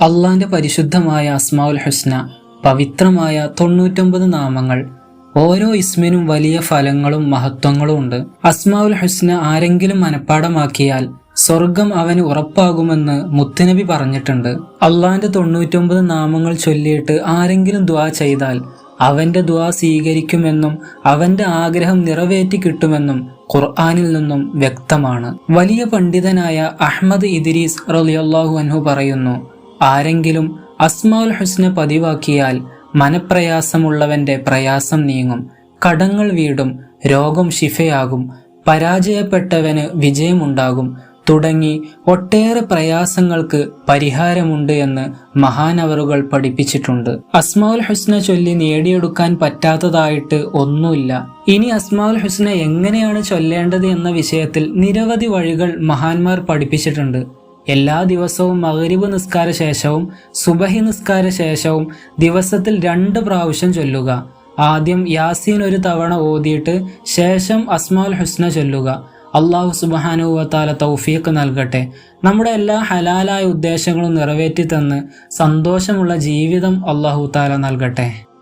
അള്ളാന്റെ പരിശുദ്ധമായ അസ്മാഉൽ ഹുസ്ന പവിത്രമായ തൊണ്ണൂറ്റൊമ്പത് നാമങ്ങൾ ഓരോ ഇസ്മിനും വലിയ ഫലങ്ങളും മഹത്വങ്ങളും ഉണ്ട്. അസ്മാഉൽ ഹുസ്ന ആരെങ്കിലും മനഃപ്പാടമാക്കിയാൽ സ്വർഗം അവന് ഉറപ്പാകുമെന്ന് മുത്തുനബി പറഞ്ഞിട്ടുണ്ട്. അള്ളാന്റെ തൊണ്ണൂറ്റൊമ്പത് നാമങ്ങൾ ചൊല്ലിയിട്ട് ആരെങ്കിലും ദ്വാ ചെയ്താൽ അവന്റെ ദ്വാ സ്വീകരിക്കുമെന്നും അവന്റെ ആഗ്രഹം നിറവേറ്റി കിട്ടുമെന്നും ഖുർആാനിൽ നിന്നും വ്യക്തമാണ്. വലിയ പണ്ഡിതനായ അഹ്മദ് ഇദ്രീസ് റളിയല്ലാഹു അൻഹു പറയുന്നു ആരെങ്കിലും അസ്മാൽ ഹുസ്ന പതിവാക്കിയാൽ മനപ്രയാസമുള്ളവന്റെ പ്രയാസം നീങ്ങും. കടങ്ങൾ വീടും രോഗം ശിഫയാകും. പരാജയപ്പെട്ടവന് വിജയമുണ്ടാകും. തുടങ്ങി ഒട്ടേറെ പ്രയാസങ്ങൾക്ക് പരിഹാരമുണ്ട് എന്ന് മഹാനവറുകൾ പഠിപ്പിച്ചിട്ടുണ്ട്. അസ്മാൽ ഹുസ്ന ചൊല്ലി നേടിയെടുക്കാൻ പറ്റാത്തതായിട്ട് ഒന്നുമില്ല. ഇനി അസ്മാൽ ഹുസ്ന എങ്ങനെയാണ് ചൊല്ലേണ്ടത് എന്ന വിഷയത്തിൽ നിരവധി വഴികൾ മഹാന്മാർ പഠിപ്പിച്ചിട്ടുണ്ട്. എല്ലാ ദിവസവും മകരിബ് നിസ്കാര ശേഷവും സുബഹി നിസ്കാര ശേഷവും ദിവസത്തിൽ രണ്ട് പ്രാവശ്യം ചൊല്ലുക. ആദ്യം യാസീൻ ഒരു തവണ ഓതിയിട്ട് ശേഷം അസ്മാൽ ഹുസ്ന ചൊല്ലുക. അള്ളാഹു സുബാനുവത്താല തൗഫീഖ് നൽകട്ടെ. നമ്മുടെ എല്ലാ ഹലാലായ ഉദ്ദേശങ്ങളും നിറവേറ്റി തന്ന് സന്തോഷമുള്ള ജീവിതം അള്ളാഹു താല നൽകട്ടെ.